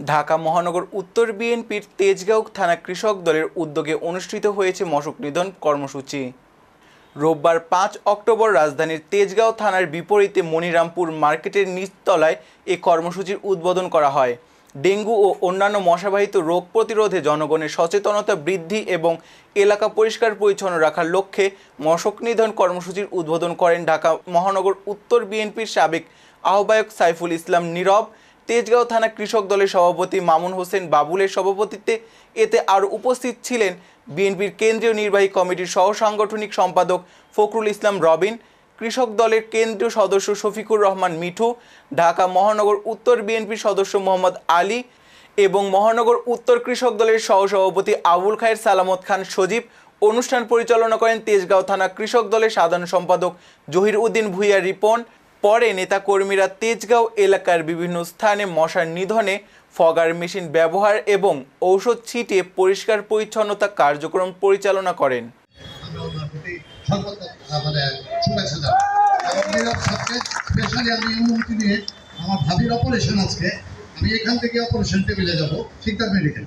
ঢাকা মহানগর উত্তর বিএনপির তেজগাঁও থানা কৃষক দলের উদ্যোগে অনুষ্ঠিত হয়েছে মশক নিধন কর্মসূচি। রোববার পাঁচ অক্টোবর রাজধানীর তেজগাঁও থানার বিপরীতে মনিরামপুর মার্কেটের নিচতলায় এ কর্মসূচির উদ্বোধন করা হয়। ডেঙ্গু ও অন্যান্য মশাবাহিত রোগ প্রতিরোধে জনগণের সচেতনতা বৃদ্ধি এবং এলাকা পরিষ্কার পরিচ্ছন্ন রাখার লক্ষ্যে মশক নিধন কর্মসূচির উদ্বোধন করেন ঢাকা মহানগর উত্তর বিএনপির সাবেক আহ্বায়ক সাইফুল ইসলাম নীরব তেজগাঁও থানা কৃষক দলের সভাপতি মামুন হোসেন বাবুলের সভাপতিত্বে এতে আরও উপস্থিত ছিলেন বিএনপির কেন্দ্রীয় নির্বাহী কমিটির সহ সাংগঠনিক সম্পাদক ফখরুল ইসলাম রবিন, কৃষক দলের কেন্দ্রীয় সদস্য শফিকুর রহমান মিঠু, ঢাকা মহানগর উত্তর বিএনপির সদস্য মোহাম্মদ আলী এবং মহানগর উত্তর কৃষক দলের সহসভাপতি আবুল খায়ের সালামত খান সজীব। অনুষ্ঠান পরিচালনা করেন তেজগাঁও থানা কৃষক দলের সাধারণ সম্পাদক জহির উদ্দিন ভুইয়া রিপন পরে নেতাকর্মীরা তেজগাঁও এলাকার বিভিন্ন স্থানে মশার নিধনে ফগার মেশিন ব্যবহার এবং ঔষধ ছিটিয়ে পরিষ্কার পরিচ্ছন্নতা কার্যক্রম পরিচালনা করেন। আমরা ভাবির অপারেশন আজকে। আমি এখান থেকে অপারেশন টেবিলে যাব, শিকদার মেডিকেল